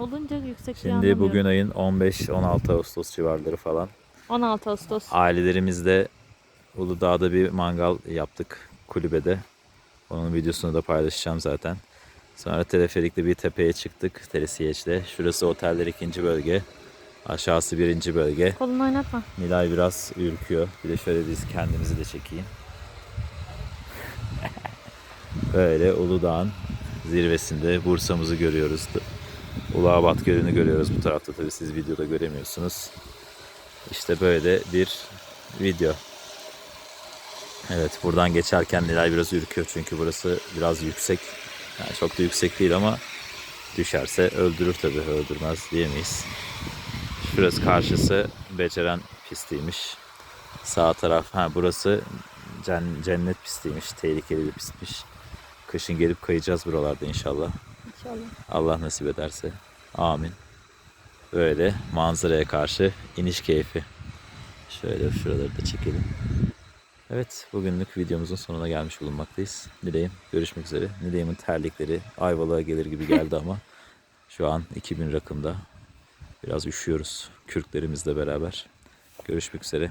Olunca yüksek Şimdi bugün ayın 15-16 Ağustos civarları falan. 16 Ağustos. Ailelerimizle Uludağ'da bir mangal yaptık kulübede. Onun videosunu da paylaşacağım zaten. Sonra teleferikle bir tepeye çıktık Telesiyeç'le. Şurası oteller ikinci bölge. Aşağısı birinci bölge. Kolunu oynatma. Nilay biraz ürküyor. Bir de şöyle biz kendimizi de çekeyim. Böyle Uludağ'ın zirvesinde Bursa'mızı görüyoruz. Ulaabat Gölü'nü görüyoruz bu tarafta tabii siz videoda göremiyorsunuz. İşte böyle bir video. Evet buradan geçerken Nilay biraz ürküyor çünkü burası biraz yüksek. Yani çok da yüksek değil ama düşerse öldürür tabii öldürmez diyemeyiz. Şurası karşısı Beceren pistiymiş. Sağ taraf ha burası cen- cennet pistiymiş. Tehlikeli bir pistmiş. Kışın gelip kayacağız buralarda inşallah. İnşallah. Allah nasip ederse. Amin. Böyle manzaraya karşı iniş keyfi. Şöyle şuraları da çekelim. Evet bugünlük videomuzun sonuna gelmiş bulunmaktayız. Nilay'ım görüşmek üzere. Nilay'ımın terlikleri Ayvalık'a gelir gibi geldi ama şu an 2000 rakımda. Biraz üşüyoruz kürklerimizle beraber. Görüşmek üzere.